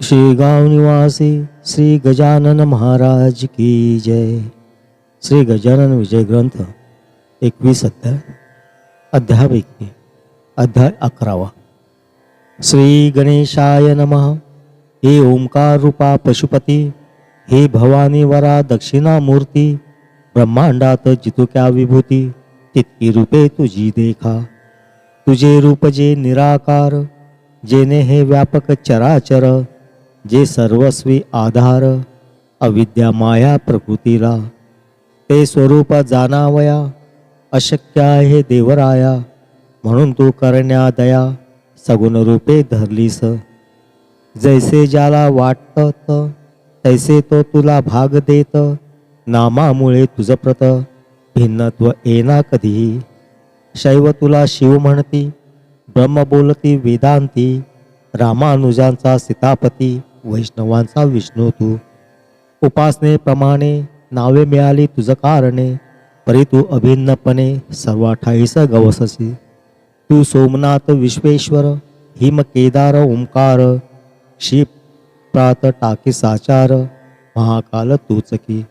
शेगाव निवासी श्री गजानन महाराज की जय। श्री गजानन विजय ग्रंथ एकवीस अध्याय, अध्यापैकी अध्याय अकरावा। श्री गणेशाय नम। हे ओंकार रूपा पशुपती, हे भवानी वरा दक्षिणामूर्ती ब्रह्मांडात जितुक्या विभूती तितकी रूपे तुझी देखा। तुझे रूप जे निराकार, जेने हे व्यापक चराचर जे सर्वस्वी आधार अविद्या माया प्रकृतीला ते स्वरूप जाणावया अशक्य आहे देवराया म्हणून तू करण्या दया सगुण रूपे धरलीस. जैसे ज्याला वाटत तैसे तो तुला भाग देत नामामुळे तुझ प्रत भिन्नत्व येना कधीही. शैव तुला शिव म्हणती ब्रह्म बोलती वेदांती रामानुजांचा सीतापती वैष्णवांचा विष्णू तू. उपासनेप्रमाणे नावे मिळाली तुझं कारणे परी तू अभिन्नपणे सर्वा ठाईस गवससी. तू सोमनाथ विश्वेश्वर हिम केदार ओंकार शिप प्रात टाकी साचार महाकाल तूचकी.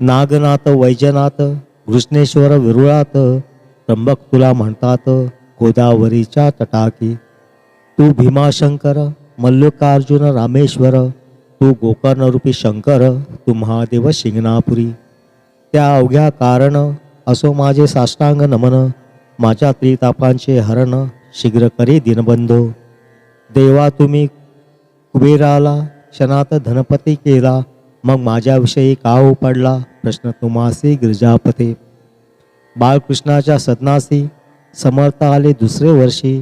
नागनाथ वैजनाथ कृष्णेश्वर विरुळात त्र्यंबक तुला म्हणतात गोदावरीच्या तटाकी. तू भीमाशंकर मल्लिकार्जुन रामेश्वर तू गोकर्णरूपी शंकर तू महादेव शिंगणापुरी. त्या अवघ्या कारण असो माझे साष्टांग नमन माझ्या त्रितापांचे हरण शीघ्र करी दिनबंधो. देवा तुम्ही कुबेराला क्षणात धनपती केला मग माझ्याविषयी का पडला प्रश्न तुम्हासी गिरजापते. बाळकृष्णाच्या सदनासी समर्थ आले दुसरे वर्षी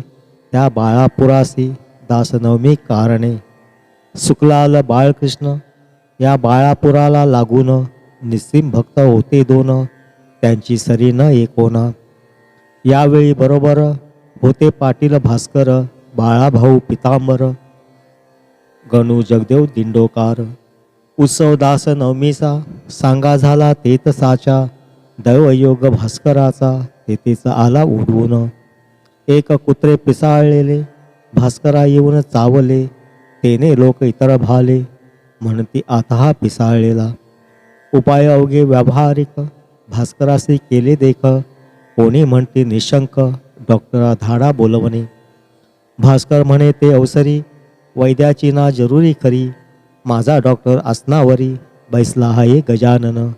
त्या बाळापुरासी दासनवमी कारणे. शुक्लाल बाळकृष्ण या बाळापुराला लागून निस्सीम भक्त होते दोन त्यांची सरी न एकोण यावेळी बरोबर होते पाटील भास्कर बाळाभाऊ पितांबर गणू जगदेव दिंडोकार. उत्सवदास नवमीचा सांगा झाला तेत साचा दैवयोग भास्कराचा तेथेच आला उडवून. एक कुत्रे पिसाळलेले भास्करा येऊन चावले. तेने लोक इतर भाले. म्हणती आता हा पिसाळलेला. उपाय अवघे व्यावहारिक. भास्करासी केले देख. कोणी म्हणते निशंक. डॉक्टरा धाडा बोलवणे. भास्कर म्हणे ते अवसरी. वैद्याची ना जरुरी खरी. माझा डॉक्टर आसनावरी. बैसला आहे गजानन.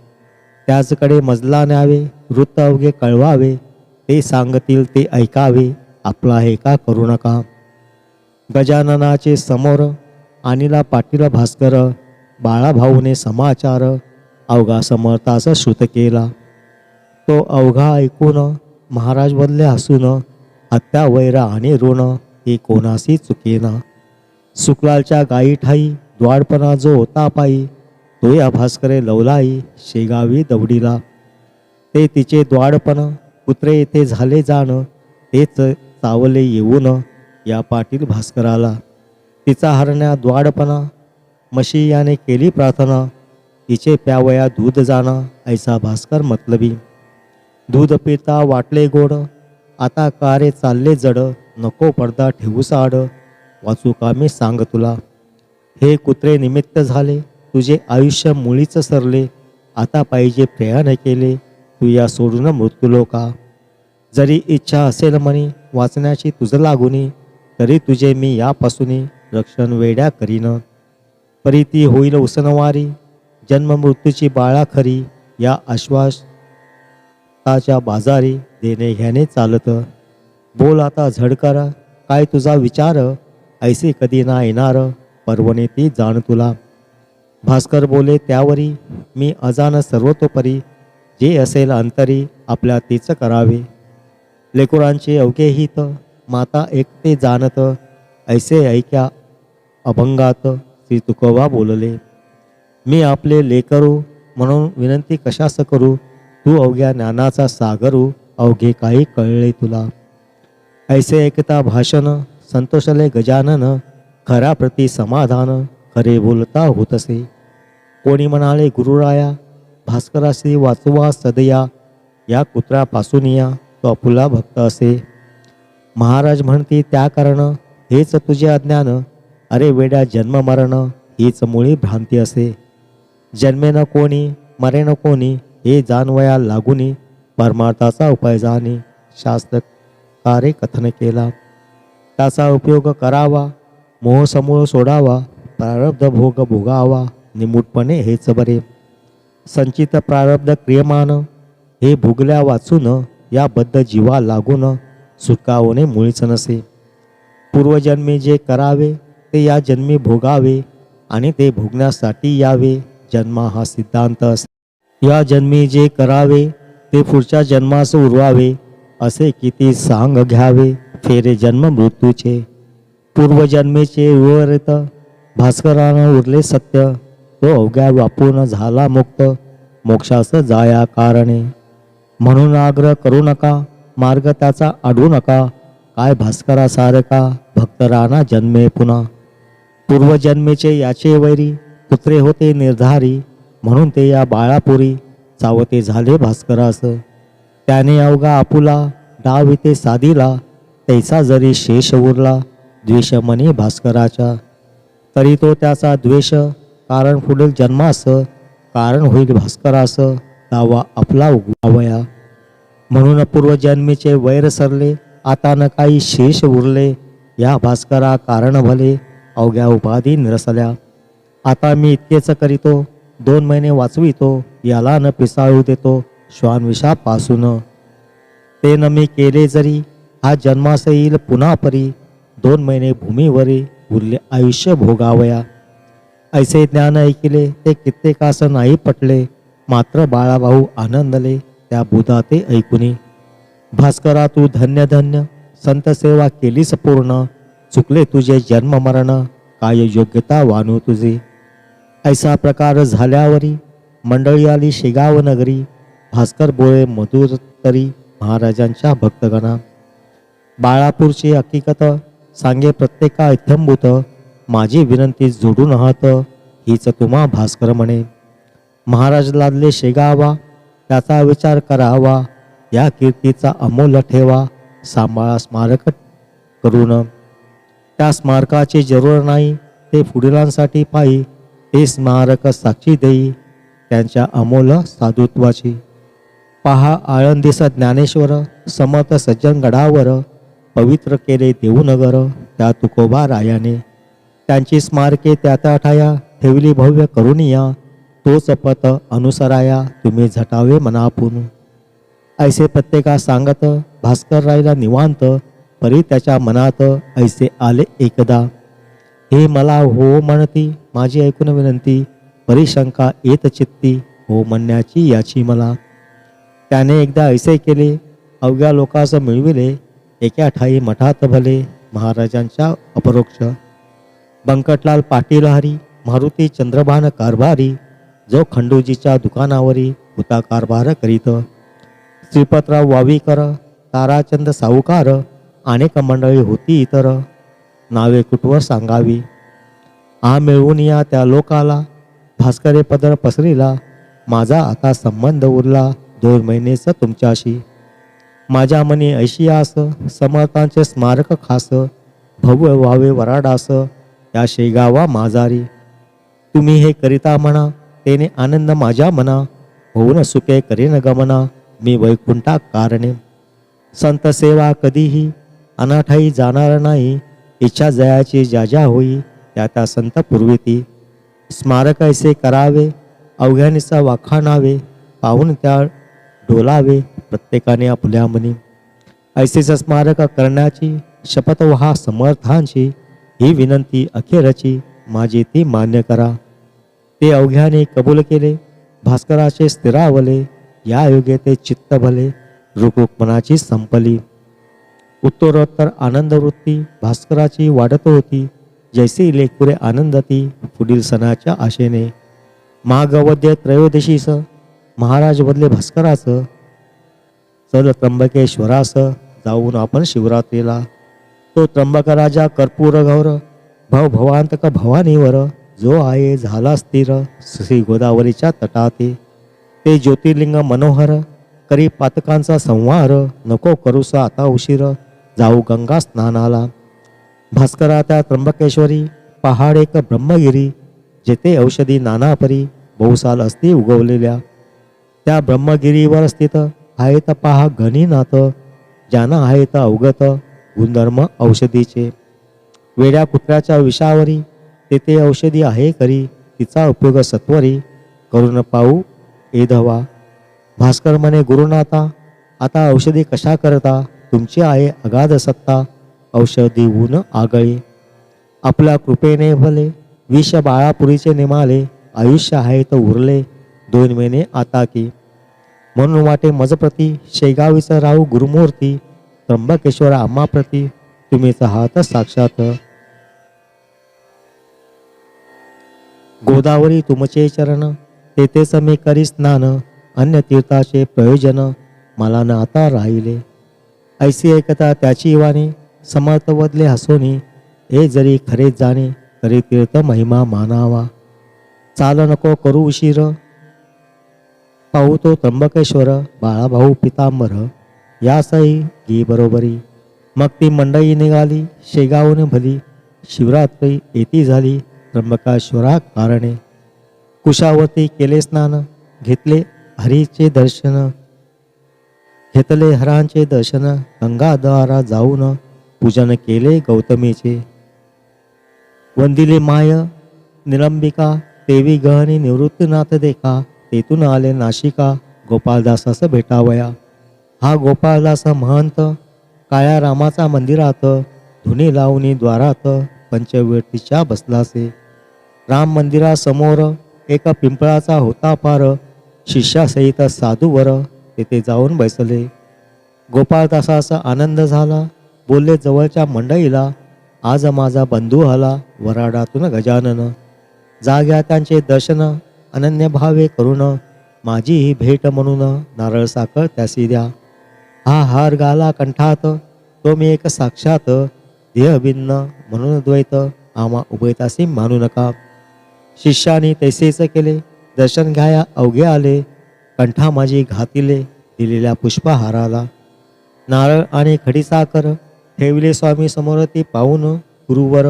त्याचकडे मजला न्यावे. वृत्त अवघे कळवावे. ते सांगतील ते ऐकावे. आपला हे का करू नका गजाननाचे समोर आणिला पाटील भास्कर बाळाभाऊने समाचार अवघा समर्थास श्रुत केला. तो अवघा ऐकून महाराज बदले हसून हत्या आणि ऋण हे कोणाशी चुकेना? सुकलालच्या गायी ठाई द्वाडपणा जो होता पायी तो या भास्करे लवलाई शेगावी दवडीला. ते तिचे द्वाडपण कुत्रे येथे झाले जाण तेच चावले येऊन या पाटील भास्कराला. तिचा हरण्या द्वाडपणा मशी याने केली प्रार्थना तिचे प्यावया दूध जाणा ऐसा भास्कर मतलबी. दूध पिता वाटले गोड आता कारे चालले जड नको पडदा ठेवू साड वाचू का मी सांग तुला. हे कुत्रे निमित्त झाले तुझे आयुष्य मुळीच सरले आता पाहिजे प्रयाण केले तू या सोडून मृत्यूलो का जरी इच्छा असेल मनी वाचण्याची तुझं लागुनी तरी तुझे मी यापासून रक्षण वेड्या करीन. परी ती होईल उसनवारी जन्म मृत्यूची बाळा खरी या आश्वासाच्या बाजारी देणे ह्याने चालत. बोल आता झडकर काय तुझा विचार? ऐसे कधी ना येणार पर्वणे ती जाण तुला. भास्कर बोले त्यावरी मी अजान सर्वतोपरी जे असेल अंतरी आपल्या तीच करावे. लेकुरांचे अवघे हित माता एकटे जाणत ऐसे ऐक्या अभंगात श्री तुकोबा बोलले मी आपले लेकरू म्हणून विनंती कशास करू? तू अवघ्या ज्ञानाचा सागरू अवघे काही कळले तुला. ऐसे ऐकता भाषण संतोषले गजानन खऱ्या प्रती समाधान खरे बोलता होतसे. कोणी म्हणाले गुरुराया भास्कराशी वाचवा सदया या कुत्र्यापासून या तो अपुला भक्त असे. महाराज म्हणते त्या कारण हेच तुझे अज्ञान. अरे वेड्या जन्म मरण हीच मुळी भ्रांती असे. जन्मे न कोणी मरे न कोणी हे जाणवया लागुनी परमार्थाचा उपाय जाणे शास्त्रकारे कथन केला. त्याचा उपयोग करावा मोहसमूळ सोडावा प्रारब्ध भोग भोगावा निमूटपणे हेच बरे. संचित प्रारब्ध क्रियमान हे भुगल्या वाचून या बद्ध जीवा लागून सुटका होणे मुळीच नसे. पूर्वजन्मी जे करावे ते या जन्मी भोगावे आणि ते भोगण्यासाठी यावे. जन्म हा सिद्धांत या जन्मी जे करावे ते पुढच्या जन्मास उरवावे असे किती सांग घ्यावे. फेरे जन्म मृत्यूचे. पूर्वजन्मेचे उर्वरित भास्करानं उरले सत्य तो अवघ्या वापून झाला मुक्त. मोक्षास जाया कारणे. म्हणून आग्रह करू नका. मार्ग त्याचा अडवू नका. काय भास्करासारखा भक्त राणा जन्मे पुन्हा. पूर्वजन्मेचे याचे वैरी पुत्रे होते निर्धारी म्हणून ते या बाळापुरी चावते झाले भास्करास. त्याने अवघा आपुला डाव इथे साधीला तैसा जरी शेष उरला द्वेष मनी भास्कराचा तरी तो त्याचा द्वेष कारण पुढील जन्मास कारण होईल भास्करास दावा आपला उगवावया. म्हणून पूर्वजन्मीचे वैर सरले आता न काही शेष उरले. या भास्करा कारण भले अवघ्या उपाधी निरसल्या. आता मी इतकेच करीतो दोन महिने वाचवितो याला न पिसाळू देतो श्वानविषापासून. ते न मी केले जरी हा जन्मास येईल पुन्हा परी. दोन महिने भूमीवरी उरले आयुष्य भोगावया. ऐसे ज्ञान ऐकिले ते कित्येकास नाही पटले. मात्र बाळाभाऊ आनंदले. त्या बुधा ते ऐकुनी भास्करा तू धन्य धन्य संत सेवा केलीस पूर्ण चुकले तुझे जन्म मरण काय योग्यता वानू तुझी? ऐसा प्रकार झाल्यावरी मंडळी आली शेगाव नगरी भास्कर बोळे मधुर तरी महाराजांच्या भक्तगणा. बाळापूरची हकीकत सांगे प्रत्येका इत्थंभूत माझी विनंती जोडून आहात हीच तुम्हा भास्कर म्हणे. महाराज लादले शेगावा त्याचा विचार करावा. या कीर्तीचा अमोल ठेवा. सांभाळा स्मारक करून. त्या स्मारकाची जरूर नाही ते पुढीलांसाठी पायी ते स्मारक साक्षी देई त्यांच्या अमोल साधुत्वाची. पहा आळंदीस ज्ञानेश्वर समर्थ सज्जन गडावर पवित्र केले देऊनगर त्या तुकोबा रायाने. त्यांची स्मारके त्या त्या ठाया ठेवली भव्य करुनिया. तोच पथ अनुसराया तुम्ही झटावे मनापून. ऐसे प्रत्येका सांगत भास्कर रायला निवांत परी त्याच्या मनात ऐसे आले एकदा. हे मला हो म्हणती माझी ऐकून विनंती परिशंका येत चित्ती हो म्हणण्याची याची मला. त्याने एकदा ऐसे केले अवघ्या लोकांस मिळविले एका ठाई मठात भले महाराजांच्या अपरोक्ष. बंकटलाल पाटील हरी मारुती चंद्रभान कारभारी जो खंडूजीच्या दुकानावरी हुता कारभार करीत. श्रीपतराव वावीकर ताराचंद सावकार अनेक मंडळी होती इतर. नावे कुटवर सांगावी? आ मिळवून या त्या लोकाला. भास्करे पदर पसरीला. माझा आता संबंध उरला दोन महिनेच तुमच्याशी. माझ्या मनी ऐशी समर्थांचे स्मारक खास. भव्य व्हावे वराडास या शेगावा माझारी तुम्ही हे करिता म्हणा तेने आनंद माझ्या मना होऊन सुखे करेन गमना मी वैकुंठा कारणे. संत सेवा कधीही अनाठाई जाणार नाही इच्छा जयाची ज्या ज्या होई त्या त्या संत पूर्वीती. स्मारक ऐसे करावे अवघ्यानीचा वाखाणावे पाहून त्या डोलावे प्रत्येकाने आपल्या मनी. ऐसेच स्मारक करण्याची शपथ व्हा समर्थांची ही विनंती अखेरची माझी ती मान्य करा. ते अवघ्याने कबूल केले. भास्कराचे स्थिरावले या योगे ते चित्त भले. रुकुकपणाची संपली. उत्तरोत्तर आनंदवृत्ती भास्कराची वाढत होती. जैसे लेखपुरे आनंदती पुढील सणाच्या आशेने. महागवद्य त्रयोदशीस महाराज बदले भास्कराचं चल त्र्यंबकेश्वरास जाऊन आपण शिवरात्रीला. तो त्र्यंबक राजा कर्पूर गौर भव भवांतक भवानीवर. जो आहे झाला स्थिर श्री गोदावरीच्या तटाते ते ज्योतिर्लिंग मनोहर करी पातकांचा संहार नको करूसा आता उशीर जाऊ गंगा स्नानाला. भास्करा त्या त्र्यंबकेश्वरी पहाड एक ब्रह्मगिरी जेथे औषधी नानापरी बहुसाल असती उगवलेल्या. त्या ब्रह्मगिरीवर स्थित आहेत पहा घनी ज्यानं ज्यांना आहेत अवगत गुणधर्म औषधीचे. वेड्या कुत्र्याच्या विषावरी तेथे औषधी आहे खरी तिचा उपयोग सत्वरी करून पाहू एधवा भास्कर म्हणे गुरुनाथा आता औषधी कशा करता? तुमची आहे अगाध सत्ता औषधी ऊन आगळी. आपल्या कृपेने भले विष बाळापुरीचे निमाले आयुष्य आहे तर उरले दोन महिने आता की. म्हणून वाटे मजप्रती शेगावीचा राहू गुरुमूर्ती त्र्यंबकेश्वर आम्हाप्रती तुम्हीचा हात साक्षात. गोदावरी तुमचे चरण तेथे मी करी स्नान अन्य तीर्थाचे प्रयोजन मला न आता राहिले. ऐसी ऐकता त्याची वाणी समर्थ वदले हसोनी हे जरी खरे जाणे तरी तीर्थ महिमा मानावा. चाल नको करू उशीर. पाहू तो त्र्यंबकेश्वर बाळाभाऊ पितांबर. यासही गी बरोबरी. मग ती मंडई निघाली शेगावून भली. शिवरात्री येती झाली. त्र्यंबकाश्वरा कारणे. कुशावती केले स्नान घेतले हरीचे दर्शन. घेतले हरांचे दर्शन गंगाद्वारा जाऊन पूजन केले गौतमीचे. वंदिले माय निलंबिका देवी गहनी निवृत्तीनाथ देखा तेथून आले नाशिका गोपाळदासास भेटावया. हा गोपाळदास महंत काळ्या रामाचा मंदिरात धुनी लावणी द्वारात पंचवेटीच्या बसलासे. राम मंदिरासमोर एका पिंपळाचा होता पार शिष्यासहित साधूवर तेथे जाऊन बसले. गोपाळदासाचा आनंद झाला. बोलले जवळच्या मंडईला आज माझा बंधू आला वराडातून गजानन. जाग्या त्यांचे दर्शन अनन्य भावे करून माझी ही भेट म्हणून नारळ साखर त्यासी द्या. हा हार गाला कंठात तो मी एक साक्षात देहभिन्न म्हणून द्वैत. आम्हा उभयतासी मानू नका. शिष्याने तैसेच केले. दर्शन घ्याया अवघे आले. कंठा माझी घातिले दिलेल्या पुष्पहाराला. नारळ आणि खडीसाखर ठेवले स्वामी समोर ते पाहून गुरुवर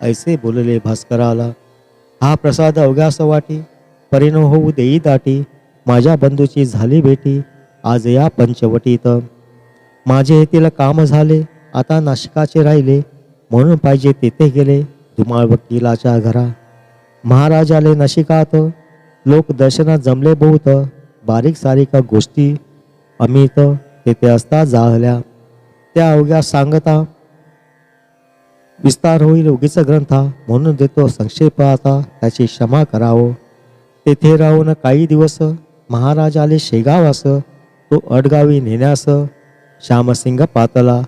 ऐसे बोलले भास्कराला हा प्रसाद अवघ्यास वाटी. परिणव होऊ देई दाटी. माझ्या बंधूची झाली भेटी. आज या पंचवटीत. माझे येथील काम झाले. आता नाशिकाचे राहिले. म्हणून पाहिजे तेथे गेले. धुमाळ वकिलाच्या घरा महाराजाले नशिकात लोक दर्शनात जमले बहुत बारीक सारीक गोष्टी अमित तेथे असता जाहल्या. त्या अवघ्या सांगता विस्तार होईल उगीच ग्रंथा म्हणून देतो संक्षेप आता त्याची क्षमा करावं. तेथे राहून काही दिवस महाराजाले शेगाव शेगावास तो अडगावी नेण्यास श्यामसिंग पातला.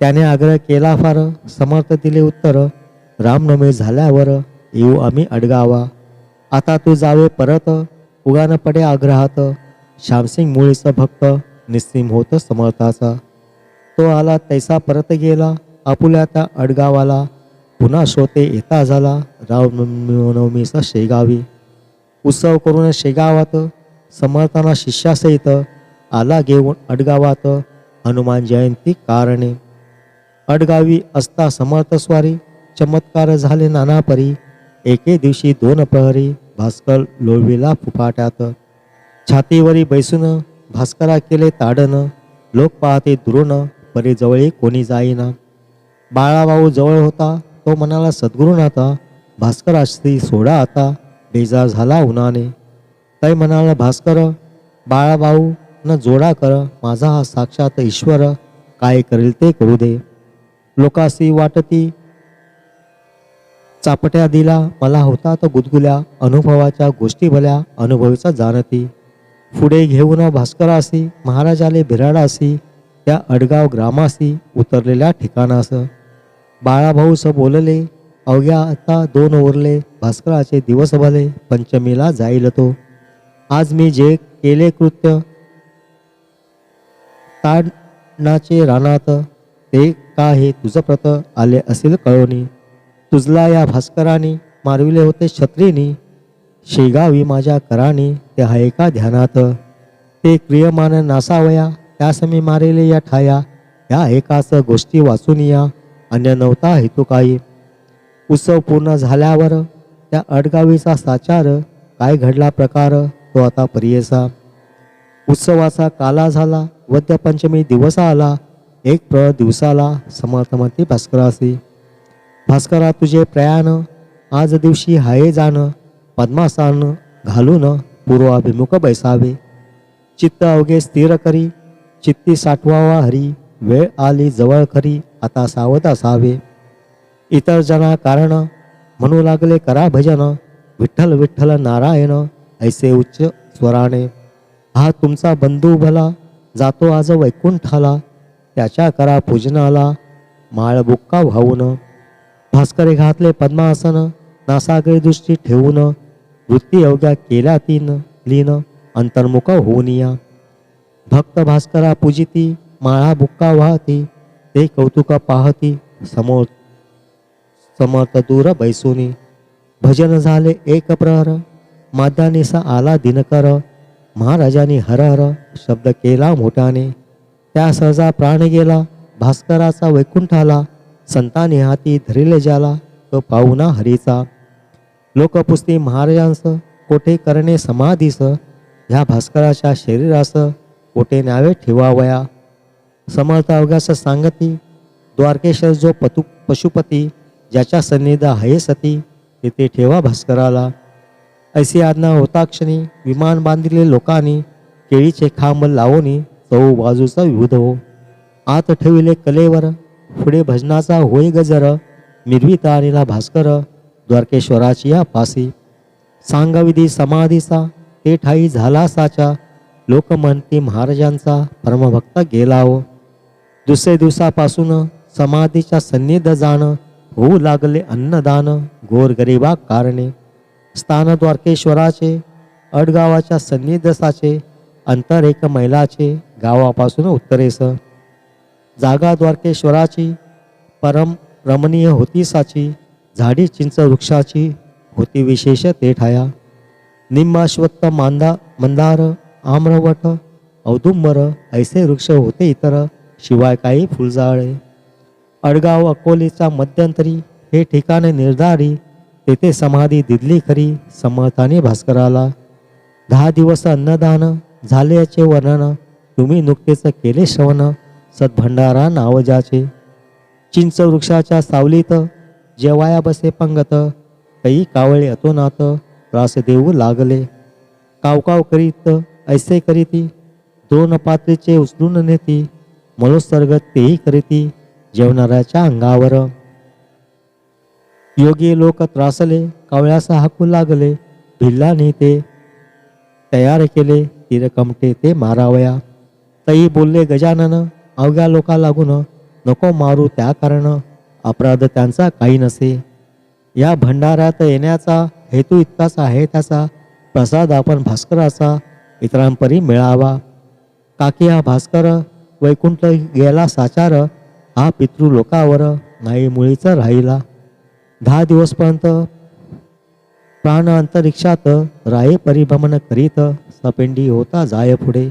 त्याने आग्रह केला फार समर्थ दिले उत्तर रामनवमी झाल्यावर येऊ आम्ही अडगावा. आता तू जावे परत उगान पडे आग्रहात. श्यामसिंग मुळीचा भक्त निस्सीम होत समर्थाचा. तो आला तैसा परत गेला आपुल्या त्या अडगावाला. पुन्हा श्रोते येता झाला रावनवमीचा शेगावी. उत्सव करून शेगावात समर्थाना शिष्यासहित आला घेऊन अडगावात हनुमान जयंती कारणे. अडगावी असता समर्थस्वारी चमत्कार झाले नानापरी. एके दिवशी दोन प्रहरी भास्कर लोळविला फुफाट्यात. छातीवरी बैसून भास्करा केले ताडन लोक पाहते दुरून परी जवळी कोणी जाईना. बाळाभाऊ जवळ होता तो म्हणाला सद्गुरुनाथा भास्कराश्री सोडा आता बेजार झाला उन्हाने. तै म्हणाला भास्कर बाळाभाऊ न जोडा कर माझा हा साक्षात ईश्वर काय करेल ते करू दे. लोकासी वाटती चापट्या दिला मला होता तर गुदगुल्या अनुभवाच्या गोष्टी भल्या अनुभवीचा जाणती. पुढे घेऊन भास्करासी महाराजाले बिराडासी त्या अडगाव ग्रामासी उतरलेल्या ठिकाणास. बाळाभाऊस बोलले अवघ्या आता दोन उरले भास्कराचे दिवस भले पंचमीला जाईल तो. आज मी जे केले कृत्य ताडनाचे रानात ते का हे तुझं प्रत आले असेल कळोनी. तुझला या भास्कराने मारविले होते छत्रीनी शेगावी माझ्या करानी ते आहे का ध्यानात? ते क्रियमान नासावया त्यास मी मारेले या ठाया या एकाच गोष्टी वाचून या अन्य नव्हता हेतू काही. उत्सव पूर्ण झाल्यावर त्या अडगावीचा साचार काय घडला प्रकार तो आता परियेसा उत्सवाचा काला झाला वद्यपंचमी दिवस आला एक प्र दिवसाला समर्थमती भास्करासी. भास्करा तुझे प्रयाण आज दिवशी हाये जाण पद्मासान घालून पूर्वाभिमुख बैसावे. चित्त अवघे स्थिर करी चित्ती साठवावा हरी वेळ आली जवळ खरी आता सावध असावे. इतर जना कारण म्हणू लागले करा भजन विठ्ठल विठ्ठल नारायण ऐसे उच्च स्वराने हा तुमचा बंधू भला जातो आज वैकुंठाला त्याच्या करा पूजनाला माळ बुक्का व्हावून भास्करे घातले पद्मासन नासागरी दृष्टी ठेवून वृत्ती अवघ्या केल्या तीन लीन अंतर्मुख होऊन या भक्त भास्करा पूजिती माळा बुक्का वाहती ते कौतुक पाहती समोर समर्थ दूर बैसुनी. भजन झाले एक प्रहर माद्यानिसा आला दिनकर महाराजांनी हर हर शब्द केला मोठ्याने. त्या सहजा प्राण गेला भास्कराचा वैकुंठाला संताने हाती धरिले ज्याला तो पाहुणा हरीचा. लोकपुस्ती महाराजांस कोठे करणे समाधीस ह्या भास्कराच्या शरीरास कोठे न्यावे ठेवावया? समर्थ अवघ्यास सांगती द्वारकेश्वर जो पतु पशुपती ज्याच्या सन्निध आहे सती तेथे ठेवा भास्कराला. ऐसी आज्ञा होता क्षणी विमान बांधिले लोकांनी केळीचे खांब लावणी चौ बाजूचा विविध हो आत ठेविले कलेवर पुढे भजनाचा होय गजर मिरवी तारीला भास्कर द्वारकेश्वराची या पासी सांगविधी समाधीचा ते ठाई झाला साचा लोक म्हणती महाराजांचा परमभक्त गेलाव. दुसरे दिवसापासून समाधीच्या सन्निध जाण होऊ लागले अन्नदान गोरगरिबा कारणे. स्थान द्वारकेश्वराचे अडगावाच्या सन्निधसाचे अंतर एक मैलाचे गावापासून उत्तरेस. जागा द्वारकेश्वराची परम रमणीय होती साची झाडी चिंच वृक्षाची होती विशेष ते ठाया मांदा मंदार आम्रवट औदुंबर ऐसे वृक्ष होते इतर शिवाय काही फुलझाडे. अडगाव अकोलीचा मध्यंतरी हे ठिकाण निर्धारी तेथे समाधी दिदली खरी समर्थाने भास्कराला. दहा दिवस अन्नदान झाल्याचे वर्णन तुम्ही नुकतेच केले श्रवण सद्भंडारा नाव ज्याचे. चिंच वृक्षाच्या सावलीत जेवाया बसे पंगत. काही कावळे अतोनात त्रास देऊ लागले. कावकाव करीत ऐसे करीती. दोन पात्रीचे उचलून नेती. मलोत्सर्ग तेही करीती जेवणाऱ्याच्या अंगावर. योगी लोक त्रासले कावळ्यास हाकू लागले. भिल्लाने ते. तयार केले तीरकमटे ते मारावया. तई बोलले गजानन अवघ्या लोका लागून नको मारू त्या कारण अपराध त्यांचा काही नसे. या भंडाऱ्यात येण्याचा हेतू इतकाच आहे त्याचा प्रसाद आपण भास्कराचा इतरांपरी मिळावा. काकी हा भास्कर वैकुंठ गेला साचार हा पितृ लोकावर नाही मुळीचा राहिला. दहा दिवसपर्यंत प्राण अंतरिक्षात राये परिभ्रमण करीत सपेंडी होता जाय पुढे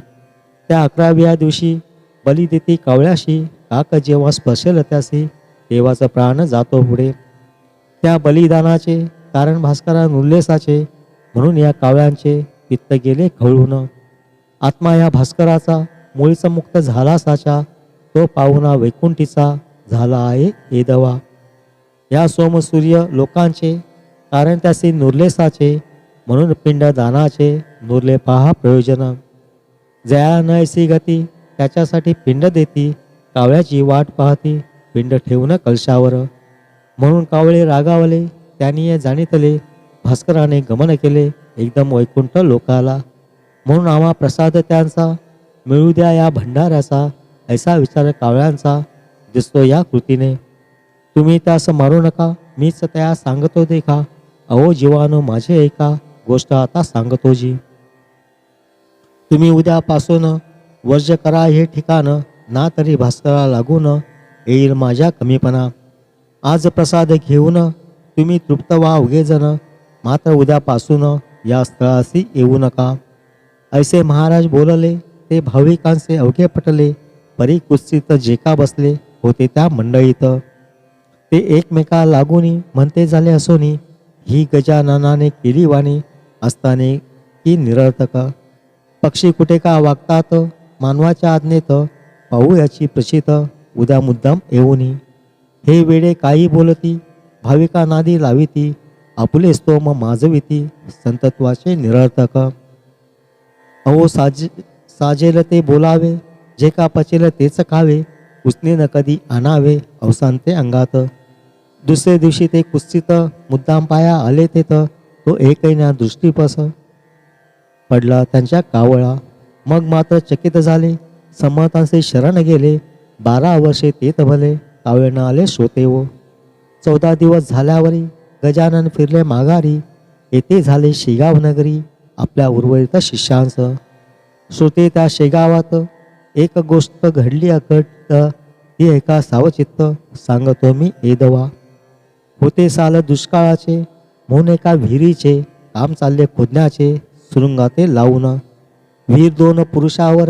त्या अकराव्या दिवशी बली देते कावळ्याशी काक जेव्हा स्पर्शल त्यासी देवाचा प्राण जातो पुढे. त्या बलिदानाचे कारण भास्करा उल्लेसाचे म्हणून या कावळ्यांचे पित्त गेले खवळून. आत्मा या भास्कराचा मुळीचा मुक्त झाला साचा तो पाहुणा वैकुंठीचा झाला आहे एदवा या सोमसूर्य लोकांचे कारण त्याचे नुर्लेसाचे म्हणून पिंड दानाचे पहा प्रयोजन. जया नयसी गती त्याच्यासाठी पिंड देती कावळ्याची वाट पाहती पिंड ठेवून कलशावर. म्हणून कावळे रागावले त्यांनी जाणीतले भास्कराने गमन केले एकदम वैकुंठ लोकाला. म्हणून आम्हा प्रसाद त्यांचा मिळू द्या या भंडाऱ्याचा ऐसा विचार कावळ्यांचा दिसतो या कृतीने. तुम्ही त्यास मारू नका मीच त्या सांगतो देखा अहो जीवानो माझे ऐका गोष्ट आता सांगतो जी तुम्ही उद्यापासून वर्ज करा हे ठिकाण ना तरी भास्करा लागून येईल माझ्या कमीपणा. आज प्रसाद घेऊन तुम्ही तृप्त व्हा उगेजन मात्र उद्यापासून या स्थळाशी येऊ नका. ऐसे महाराज बोलले ते भाविकांचे अवघे पटले परी कुस्तीत जे का बसले होते त्या मंडळीत. ते एकमेका लागूनी म्हणते झाले असोनी ही गजाननाने केली वाणी असताने की निरर्थक. पक्षी कुठे का वागतात? मानवाच्या आज्ञेत पाहू याची प्रचित उद्या मुद्दाम येऊनी. हे वेळे काही बोलती भाविका नादी लाविती आपुले स्तोम माजविती संतत्वाचे निरर्थक. अहो साज साजेल ते बोलावे जे का पचेल तेच खावे उसने न कधी आणावे अवसांते अंगात. दुसऱ्या दिवशी ते कुस्तीत मुद्दाम पाया आले तेथ तो एकैना दृष्टीपस. पडला त्यांच्या कावळा मग मात्र चकित झाले. समर्थांचे शरण गेले. बारा वर्षे तेत भले. कावेना आले श्रोते व. चौदा दिवस झाल्यावरी गजानन फिरले माघारी. येथे झाले शेगाव नगरी आपल्या उर्वरित शिष्यांस. श्रोते त्या शेगावात एक गोष्ट घडली अकट ती एका सावचित्त सांगतो मी एदवा होते साल दुष्काळाचे म्हणून एका विहिरीचे काम चालले खोदण्याचे सुरुंगाते लावून. वीर दोन पुरुषावर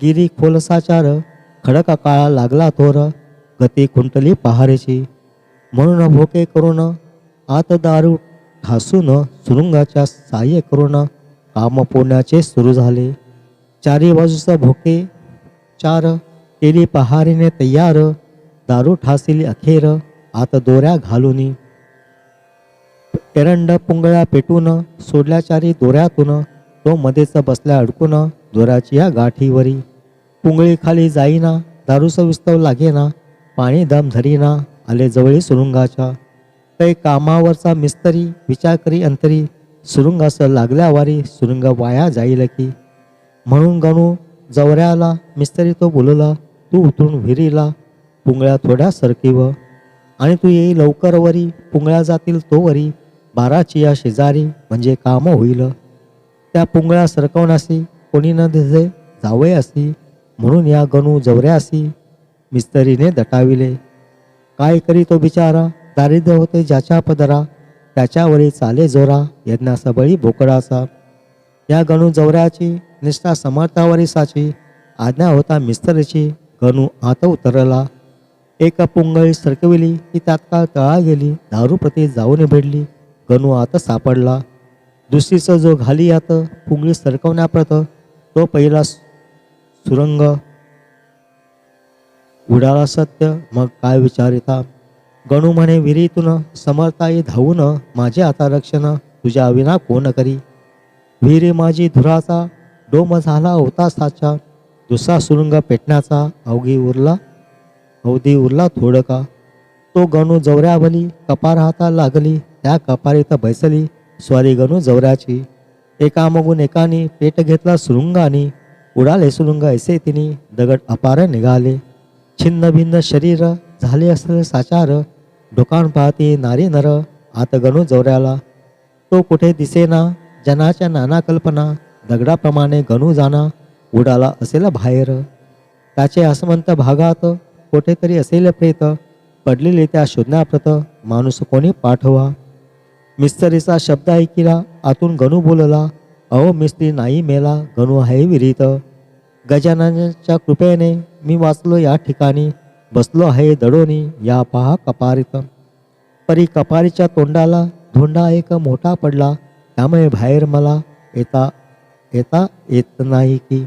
गिरी खोलसाचार खडक काळा लागला थोर गती खुंटली पहारेची म्हणून भोके करून आत दारू ठासून सुरुंगाच्या साह्य करून काम पोण्याचे सुरू झाले. चारी बाजूचा भोके चार केली पहारीने तयार दारू ठासिली अखेर आत दोऱ्या घालून. एरंड पुंगळ्या पेटून सोडल्या चारी दोऱ्यातून तो मध्येच बसल्या अडकून दोऱ्याची या गाठीवरी. पुंगळी खाली जाईना दारूस विस्तव लागेना पाणी दम धरीना आले जवळी सुरुंगाच्या. काही कामावरचा मिस्तरी विचार करी अंतरी सुरुंगास लागल्यावारी सुरुंग वाया जाईल की. म्हणून गणू जवऱ्याला मिस्तरी तो बोलला तू उतरून विहिरीला पुंगळ्या थोड्या सरकीव. आणि तू येई लवकर वरी पुंगळ्या जातील तो वरी बाराची या शेजारी म्हणजे काम होईल. त्या पुंगळा सरकवण्यासी कोणी न दिसे जावे असी म्हणून या गणू जवऱ्यासी मिस्तरीने दटाविले. काय करी तो बिचारा? दारिद्र्य होते ज्याच्या पदरा त्याच्यावरी चाले जोरा यज्ञा सबळी बोकडाचा या गणू जवऱ्याची निष्ठा समर्थावरी साची आज्ञा होता मिस्तरीची गणू आत उतरला. एक पुंगळी सरकविली ती तात्काळ तळा गेली दारूप्रती जाऊन भिडली गणू आत सापडला. दुसरीचं जो घाली यात पुंगळी सरकवण्याप्रत तो पहिला सुरंग उडाला सत्य. मग काय विचारिता गणू म्हणे विहिरीतून समर्थाई धावून माझे आता रक्षण तुझ्या विना कोण करी? विहिरी माझी धुराचा डोम झाला होता साचा. दुसरा सुरुंग पेटण्याचा अवघी उरला अवधी उरला थोडका. तो गणू जवऱ्यावली कपार हाता लागली त्या कपारीत बैसली. स्वारी गणू जवऱ्याची एकामागून एकानी पेट घेतला सुरुंगानी. उडाले सुरुंग ऐसे तिने दगड अपार निघाले. छिन्न भिन्न शरीर झाले असले साचार डोकान पाहते नारी नर आत गणू जवऱ्याला. तो कुठे दिसेना जनाच्या नाना कल्पना दगडाप्रमाणे गणू जाना उडाला असेल बाहेर. त्याचे असमंत भागात कुठेतरी असेल प्रेत पडलेले त्या शोधण्याप्रत माणूस कोणी पाठवा. मिस्त्रीचा शब्द ऐकिला आतून गणू बोलला अहो मिस्त्री नाही मेला गणू आहे विरीत. गजाननाच्या कृपेने मी वाचलो या ठिकाणी बसलो आहे दडोनी या पहा कपारीत. परी कपारीच्या तोंडाला धोंडा एक मोठा पडला त्यामुळे बाहेर मला येता येता येत नाही की.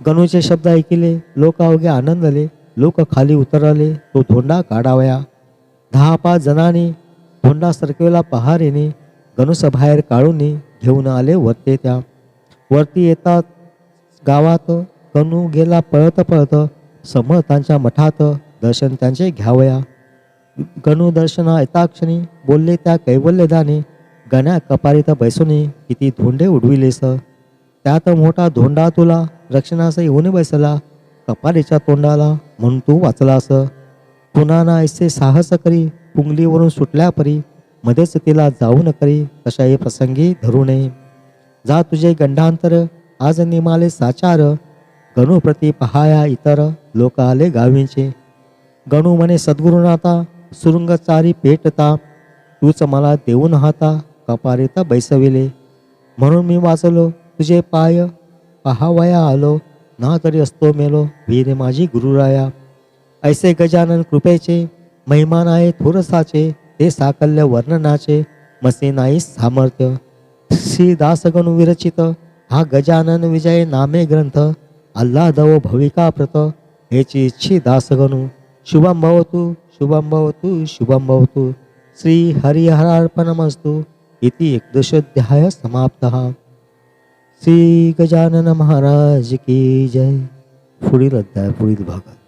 गणूचे शब्द ऐकिले लोक अवघे आनंदले लोक खाली उतरले तो धोंडा काढावया. दहा पाच जणांनी धोंडा सरकवेला पहारीने गणूस बाहेर काढून घेऊन आले वरते त्या. वरती येतात गावात कणू गेला पळत पळत समर्थांच्या मठात दर्शन त्यांचे घ्यावया. गणू दर्शना येताक्षणी बोलले त्या कैवल्यदाने गण्या कपारीत बैसूनी किती धोंडे उडविलेस त्यात मोठा धोंडा तुला रक्षणास येऊन बैसला कपारीच्या तोंडाला म्हणून तू वाचलास. पुन्हा ना ऐसे साहस करी पुंगलीवरून सुटल्या परी मध्येच तिला जाऊ न करी कशाही प्रसंगी धरू नये. जा तुझे गंडांतर आज निमाले साचार गणुप्रती पहाया इतर लोक आले गावींचे. गणू म्हणे सद्गुरुनाथा सुरुंगचारी पेटता तूच मला देऊन हाता कपारीता बैसविले. म्हणून मी वाचलो तुझे पाय पहावया आलो ना तरी असतो मेलो वीर माझी गुरुराया. ऐसे गजानन कृपेचे महिमा नाही थोरसाचे ते साकल्य वर्णनाचे मसे नाही सामर्थ्य. श्री दासगण विरचित हा गजानन विजय नामे ग्रंथ आल्हादव भविका प्रत हेची इच्छी दासगणू. शुभम भवतु शुभम भवतु शुभम भवतु. श्री हरिहरार्पणमस्तु इति एकदशोध्याय समाप्तः. श्री गजानन महाराज की जय. पुढील अध्याय पुढील भागात.